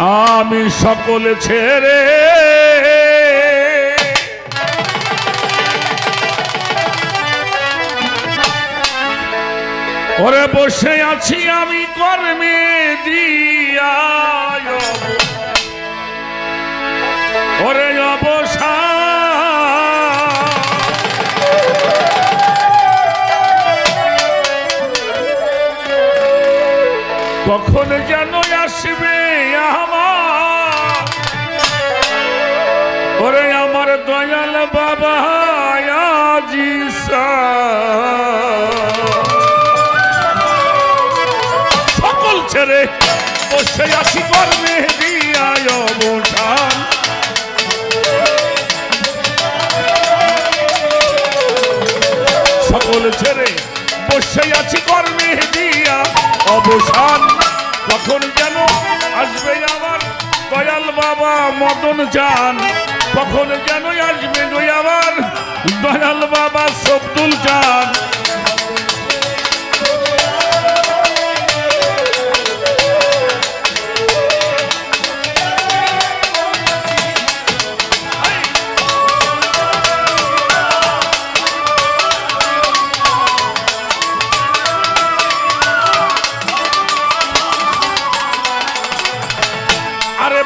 আমি সকল ছেড়ে ওরে বসে আছি আমি কর্মে দিয়া ওরে অবসা। কখন যেন আসবে ওরে আমার দয়াল বাবা আজি সকল ছেড়ে বসে আছি কর্মে, দিয়ায় অবসান। সকল ছেড়ে বসে আছি কর্মে, দিয়া অবসান। কখন যেন আসবে আমার দয়াল বাবা, মদন চান কখন যেন আসবে গো আমার দয়াল বাবা সব্দুল চান। আরে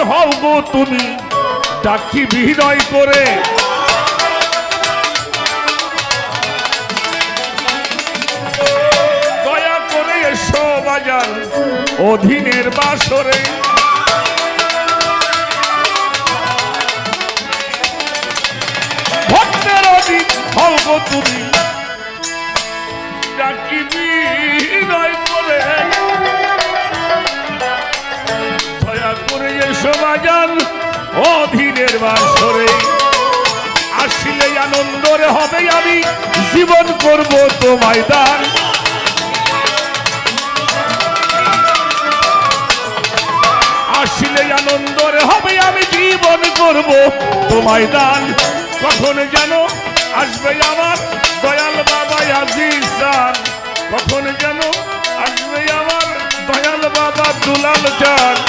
হও গো তুমি। ডাকি বিহৃদয় করে। দয়া করে এসো বাজান অধীনের বাসরে। ভক্তের অধীন গো তুমি। ডাকি করে এসো বাজান অধীনের বাসরে আসলে আনন্দরে হবে আমি, জীবন করব তোমায় দান। আসলে আনন্দরে হবে আমি, জীবন করব তোমায় দান। কখন যেন আসবে আমার দয়াল বাবা আজিজ দান। কখন যেন আসবে আমার দয়াল বাবা দুলাল চান।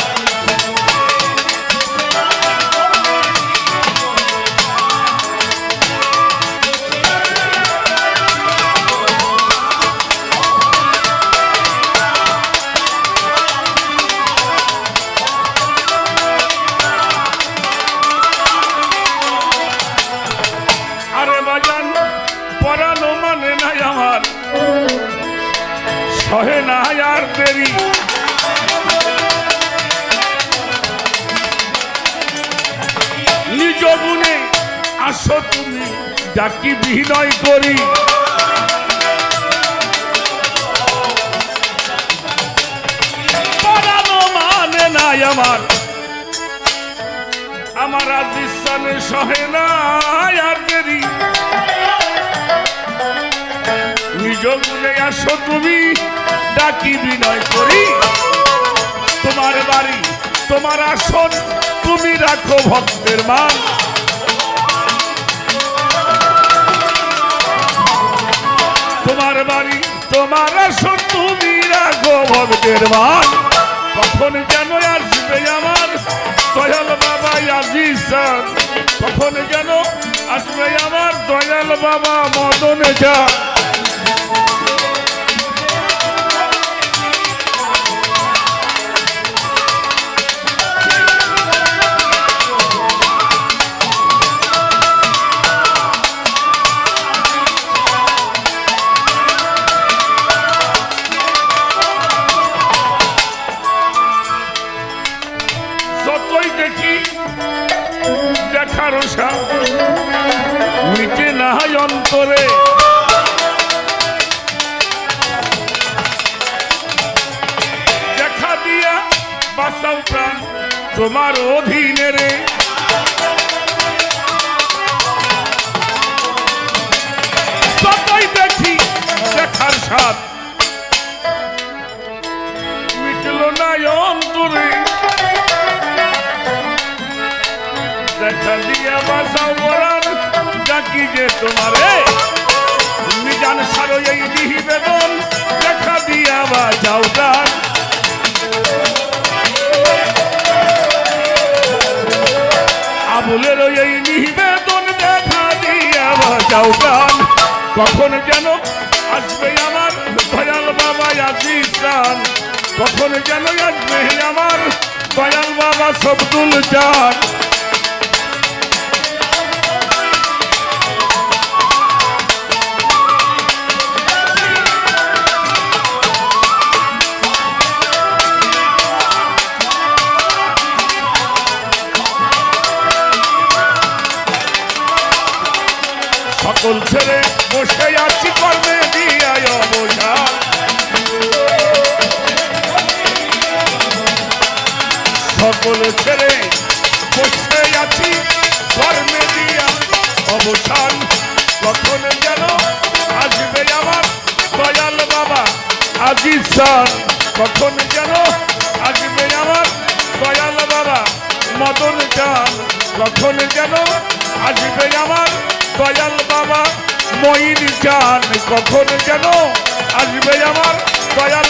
আমার সহে না আর দেরি। নিজ গুণে আসো তুমি ডাকি বিনয় করি। মানে আমার। আমার আজিস্তানে সহে না আর দেরি। নিজ আসো তুমি, ডাকি বিনয় করি। তোমার বাড়ি, তোমার আসন, তুমি রাখো ভক্তের মান। তোমার বাড়ি, তোমার আসন, তুমি রাখো ভক্তের মান। কখন যেন আসবে আমার দয়াল বাবা আজিজ স্যার? কখন যেন আসবে আমার দয়াল বাবা মদন যা দেখার মিটে না অন্তরে। দেখা দিয়া বাঁচাও প্রাণ তোমার অধীনে রে। দেখি দেখার সাথ দিয়া বাসাও বলার ডাকি যে তোমারে। তুমি জান সারো এই দিহি বেদন দেখা দিয়া বাসাও ডাক আবুলের এই নিহি বেদন দেখা দিয়া বাসাও ডাক কখন যেন আসবে আমার দয়াল বাবা আজিজ খান কখন যেন আসবে আমার দয়াল বাবা সবদুল চান সকল ছেড়ে বসে আছি কর্মে সকল ছেড়ে বসে আছি কর্মে দিয়া অবসান। কখন যেন আসবে আমার দয়াল বাবা আজিসান। কখন যেন আসবে আমার দয়াল বাবা মদন চান। কখন যেন আসবে আমার দয়াল বাবা মঈন জান কখন যেন আসবে আমার দয়াল